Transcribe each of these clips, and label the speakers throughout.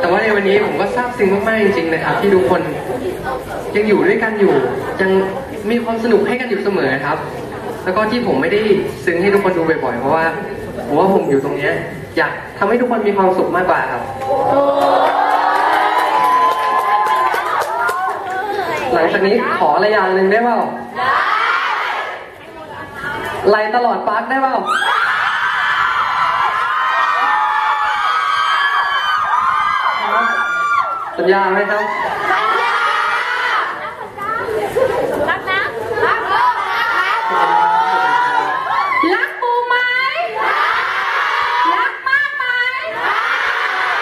Speaker 1: แต่ว่าในวันนี้ผมก็ซาบซึ้งมากๆจริงๆนะครับ ที่ทุกคนยังอยู่ด้วยกันอยู่ ยังมีความสนุกให้กันอยู่เสมอครับ แล้วก็ที่ผมไม่ได้ซึ้งให้ทุกคนดูบ่อยๆเพราะว่าผมว่าผมอยู่ตรงเนี้ยอยากทำให้ทุกคนมีความสุขมากกว่าครับ หลังจากนี้ขออะไรอย่างหนึ่งได้เปล่าไล่ตลอดปาร์คได้เปล่า สัญญาไหมครับ
Speaker 2: รักนะรักรักปูไหมรักมากไหม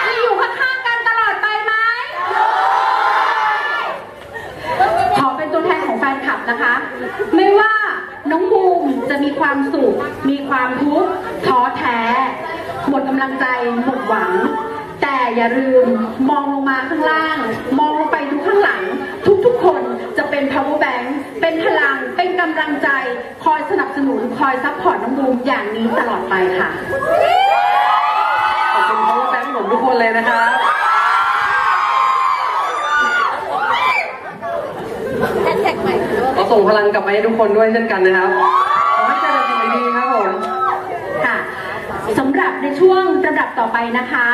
Speaker 2: จะอยู่ข้างๆกันตลอดไปไหมขอเป็นตัวแทนของแฟนคลับนะคะ ไม่ว่าน้องบูมจะมีความสุข มีความทุกข์ท้อแท้ หมดกำลังใจ หมดหวังแต่ อย่าลืมมองลงมาข้างล่าง มองลงไปดูข้างหลัง ทุกๆ คนจะเป็น power bank เป็นพลัง เป็นกำลังใจ คอยสนับสนุน คอยซัพพอร์ตน้องบูมอย่างนี้ตลอดไปค่ะ
Speaker 1: ขอบคุณ power bank ผมทุกคนเลยนะครับขอส่งพลังกลับไปให้ทุกคนด้วยเช่นกันนะครับขอให้เจอแต่สิ่งดีๆครับผม
Speaker 2: ค่ะสำหรับในช่วงลำดับต่อไปนะคะ